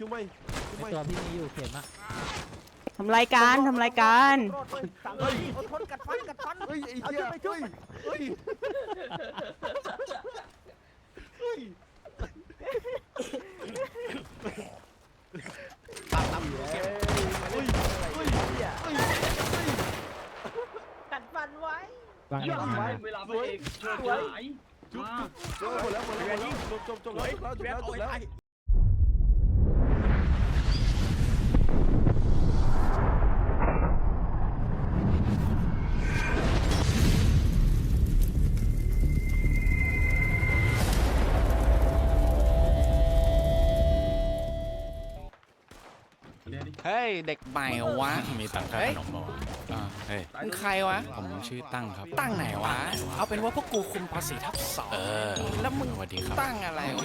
จุ๊บไม่จุ๊บไม่ตัวพี่มีอยู่เข็มอะทำรายการทำรายการเฮ้ยอดทนกัดฟันกัดฟันเฮ้ยไอ้เหี้ยเฮ้ยเฮ้ยเฮ้ยตามตามอยู่แล้วเฮ้ยเฮ้ยเฮ้ยเฮ้ยกัดฟันไว้วางเยี่ยมไว้ไว้เวลาพระเอกเชิดฉายจุ๊บมาจุ๊บหมดแล้วหมดแล้วหมดแล้วจบจบจบแล้วจบแล้วจบแล้ว ฮ้ย เด็กใหม่เหรอวะมีตังค่าขนมมาวะอ่าเฮ้ยมึงใครวะ ผมชื่อตั้งครับ ตั้งไหนวะ เอาเป็นว่าพวกกูคุมภาษีทับสองเออแล้วมึงสวัสดีครับ ตั้งอะไรวะ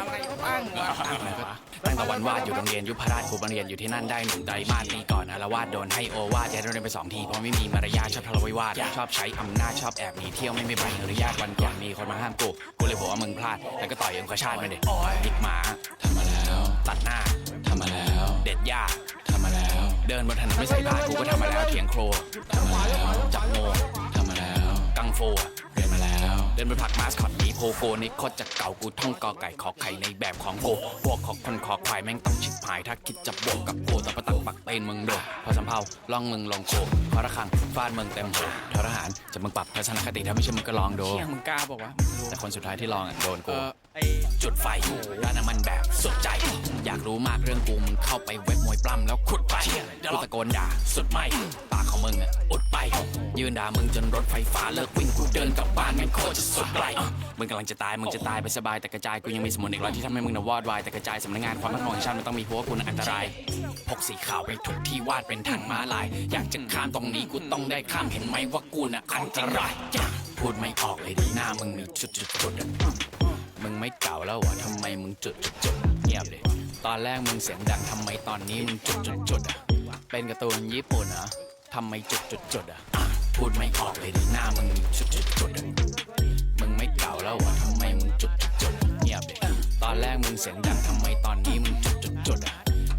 อะไรตั้งวะ ตั้งอะไรวะตั้งแต่วันวาดอยู่โรงเรียนยุพราชครูบังเรียนอยู่ที่นั่นได้หนึ่งไตรมาสปีก่อนอารวาสโดนให้โอวาทย้ายโรงเรียนไปสองทีเพราะไม่มีมารยาทชอบทะเลาะวิวาทชอบใช้อำนาจชอบแอบหนีเที่ยวไม่มีใบอนุญาตวันก่อนมีคนมาห้ามกูกูเลยบอกว่ามึงพลาดแล้วก็ต่อยองคชาติมาเด็ดิกหมาทำมาแล้ว ตัดหน้าทำมาแล้ว เด็ดหญ้าทำมาแล้ว เดินบนถนนไม่ใส่ผ้ากูก็ทำมาแล้วเถียงโครทำมาแล้วจับงูทำมาแล้วกังฟูอะเรียนมาแล้ว เดินไปผลักมาสคอตหนีโพโกนี่โคตรจะเก่ากูท่องกอไก่ขอไข่ในแบบของกูพวกของคนขอควายแม่งต้องชิบหาย ถ้าคิดจะบวกกับกูแต่ประตักปักเป็นมึงโดดพอสำเภาล่องมึงลงโคพอระคังฟาดมึงเต็มหัวทรหารจะมึงปรับทัศนคติถ้าไม่ใช่มึงก็ลองดูเชี่ยมึงกล้าบอกว่าแต่คนสุดท้ายที่ลองอะโดนกู จุดไฟด้านน้ำมันแบบสุดใจ อยากรู้มากเรื่องกูมึงเข้าไปเว็บมวยปล้ำแล้วขุดไปกูตะโกนด่าสุดไม่ปากของมึงอะอุดไป ยืนด่ามึงจนรถไฟฟ้าเลิกวิ่งกูเดินกลับบ้านแม่งโคตรจะสุดไกลมึงกำลังจะตายมึงจะตายไปสบายแต่กระจายกูยังมีสมุนอีกร้อยที่ทำให้มึงน่ะวอดวายแต่กระจายสำนักงานความมั่นคงแห่งชาติมันต้องมีหัวกูน่ะอันตรายพกสีขาวไปทุกที่วาดเป็นทางม้าลาย อยากจะข้ามตรงนี้กูต้องได้ข้ามเห็นไหมว่ากูน่ะอันตรายพูดไม่ออกเลยดีหน้ามึงมีจุดจุดจุด แล้วเหรอทำไมมึงจุดจุดจุดเงียบเลยตอนแรกมึงเสียงดังทำไมตอนนี้มึงจุดจุดจุดๆๆอะเป็นการ์ตูนญี่ปุ่นเหรอทำไมจุดจุดจุดๆๆอะพูดไม่ออกเลยดีหน้ามึงจุดจุดจุดๆๆอะมึงไม่เก่าแล้ววะทำไมมึงจุดจุดจุดเงียบเลยตอนแรกมึงเสียงดังทำไมตอนนี้มึงจุดจุดจุดอะ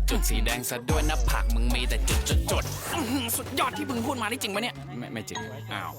จุดสีแดงซะด้วยหน้าผากมึงมีแต่จุดจุดจุดสุดยอดที่มึงพูดมานี่จริงปะเนี่ยไม่ไม่จริงอ้าว